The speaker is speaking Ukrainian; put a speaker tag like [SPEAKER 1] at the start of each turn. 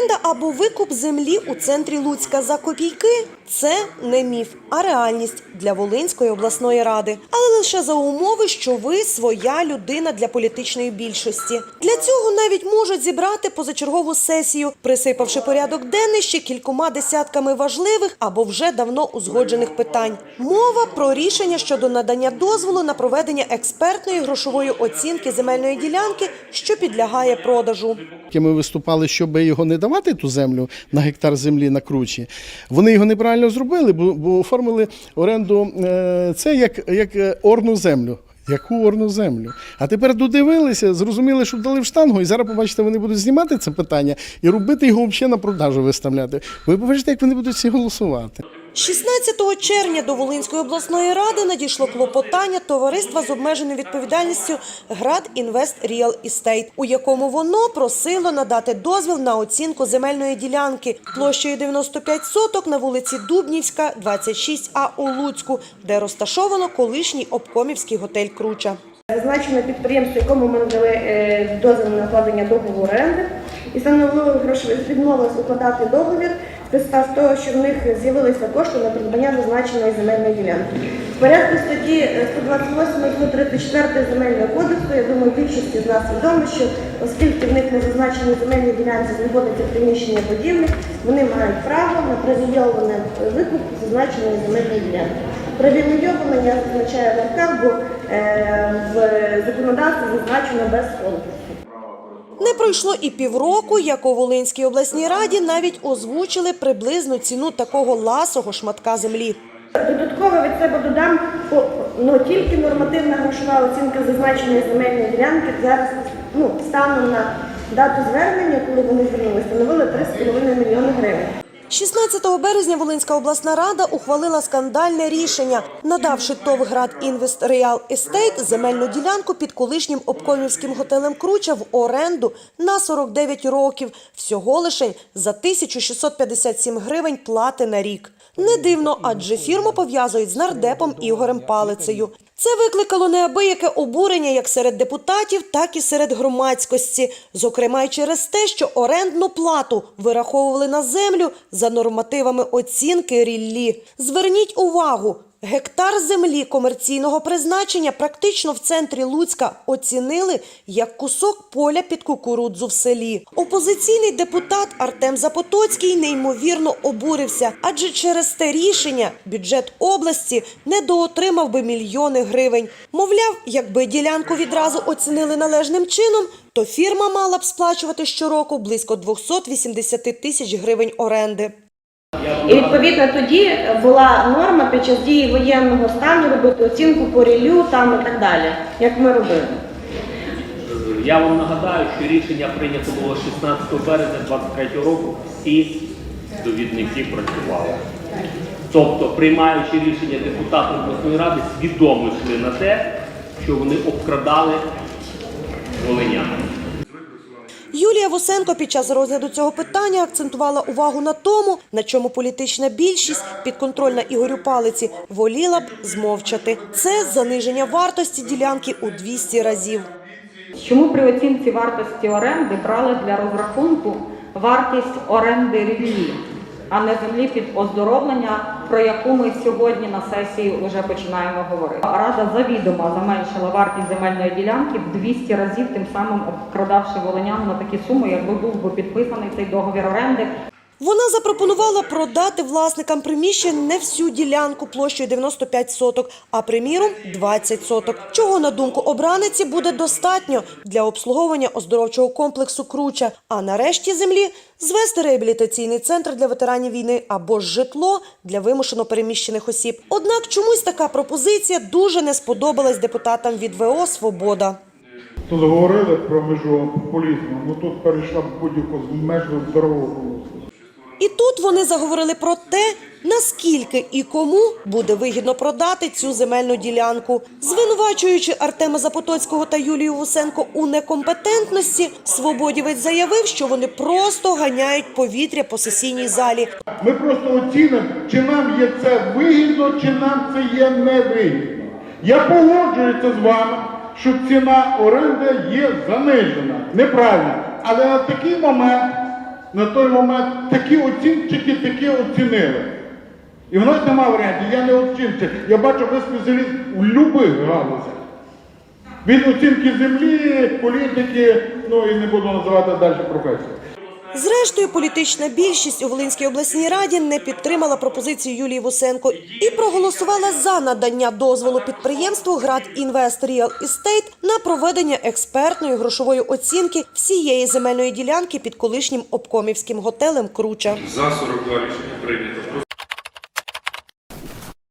[SPEAKER 1] Оренда або викуп землі у центрі Луцька за копійки це не міф, а реальність для Волинської обласної ради. Але лише за умови, що ви своя людина для політичної більшості. Для цього навіть можуть зібрати позачергову сесію, присипавши порядок денний ще кількома десятками важливих або вже давно узгоджених питань. Мова про рішення щодо надання дозволу на проведення експертної грошової оцінки земельної ділянки, що підлягає продажу.
[SPEAKER 2] Ми виступали, щоб його не давати ту землю на гектар землі на кручі. Вони його неправильно зробили, бо, оформили оренду е, це як, як е, орну землю. Яку орну землю? А тепер додивилися, зрозуміли, що дали в штангу, і зараз побачите, вони будуть знімати це питання і робити його взагалі на продажу виставляти. Ви побачите, як вони будуть всі голосувати.
[SPEAKER 1] 16 червня до Волинської обласної ради надійшло клопотання товариства з обмеженою відповідальністю Град Інвест Ріал Істейт, у якому воно просило надати дозвіл на оцінку земельної ділянки площею 95 соток на вулиці Дубнівська, 26А у Луцьку, де розташовано колишній обкомівський готель Круча.
[SPEAKER 3] Зазначено підприємство, якому ми надали е, дозвіл на укладення договору оренди, і встановили грошові відмовились укладати договір з підстав того, що в них з'явилися кошти на придбання зазначеної земельної ділянки. В порядку статті е, 128 і 34 земельного кодексу, я думаю, більшості з нас відомо, що оскільки в них на зазначеній земельній ділянці знаходиться приміщення будівлі, вони мають право на привілейований викуп зазначеної земельної ділянки. Привілейоване я зазначаю в арках, бо е, в законодавстві зазначено без конкурсу.
[SPEAKER 1] Не пройшло і півроку, як у Волинській обласній раді навіть озвучили приблизну ціну такого ласого шматка землі.
[SPEAKER 3] Додатково від себе додам, ну тільки нормативна грошова оцінка зазначеної земельної ділянки зараз ну, станом на дату звернення, коли вони звернулися, становили 3,5 мільйони гривень.
[SPEAKER 1] 16 березня Волинська обласна рада ухвалила скандальне рішення, надавши ТОВ «Град Інвест Реал Естейт земельну ділянку під колишнім обкомівським готелем Круча в оренду на 49 років, всього лише за 1657 гривень плати на рік. Не дивно, адже фірму пов'язують з нардепом Ігорем Палицею. Це викликало неабияке обурення як серед депутатів, так і серед громадськості, зокрема й через те, що орендну плату вираховували на землю за нормативами оцінки ріллі. Зверніть увагу. Гектар землі комерційного призначення практично в центрі Луцька оцінили як кусок поля під кукурудзу в селі. Опозиційний депутат Артем Запотоцький неймовірно обурився, адже через те рішення бюджет області недоотримав би мільйони гривень. Мовляв, якби ділянку відразу оцінили належним чином, то фірма мала б сплачувати щороку близько 280 тисяч гривень оренди.
[SPEAKER 3] І відповідно тоді була норма під час дії воєнного стану робити оцінку по ріллю там і так далі, як ми робили.
[SPEAKER 4] Я вам нагадаю, що рішення прийнято було 16 березня 2023 року. Всі довідники працювали. Тобто, приймаючи рішення депутати обласної ради, свідомо йшли на те, що вони обкрадали волинян.
[SPEAKER 1] Юлія Восенко під час розгляду цього питання акцентувала увагу на тому, на чому політична більшість, підконтрольна Ігорю Палиці, воліла б змовчати. Це заниження вартості ділянки у 200 разів.
[SPEAKER 5] Чому при оцінці вартості оренди брали для розрахунку вартість оренди рівні, а не землі під оздоровлення, про яку ми сьогодні на сесії вже починаємо говорити? Рада завідомо заменшила вартість земельної ділянки в 200 разів, тим самим обкрадавши волинян на такі суми, якби був би підписаний цей договір оренди.
[SPEAKER 1] Вона запропонувала продати власникам приміщень не всю ділянку площею 95 соток, а приміром 20 соток. Чого на думку обраниці буде достатньо для обслуговування оздоровчого комплексу Круча. А нарешті землі звести реабілітаційний центр для ветеранів війни або житло для вимушено переміщених осіб. Однак чомусь така пропозиція дуже не сподобалась депутатам від ВО Свобода.
[SPEAKER 6] Тут говорили про межу популізму, ну тут перейшла будь-яку межу здорового.
[SPEAKER 1] І тут вони заговорили про те, наскільки і кому буде вигідно продати цю земельну ділянку. Звинувачуючи Артема Запотоцького та Юлію Вусенко у некомпетентності, свободівець заявив, що вони просто ганяють повітря по сесійній залі.
[SPEAKER 6] Ми просто оцінимо, чи нам є це вигідно, чи нам це є невигідно. Я погоджуюся з вами, що ціна оренди є занижена. Неправильно. Але на такий момент на той момент такі оцінчики, такі оцінили. І в нас немає варіантів, я не оцінчик. Я бачу, ви спеціаліст у любих галузях. Від оцінки землі, політики, ну і не буду називати далі професію.
[SPEAKER 1] Зрештою, політична більшість у Волинській обласній раді не підтримала пропозицію Юлії Вусенко і проголосувала за надання дозволу підприємству Град Інвест Ріал Істейт на проведення експертної грошової оцінки всієї земельної ділянки під колишнім обкомівським готелем Круча.
[SPEAKER 7] За 42 рішення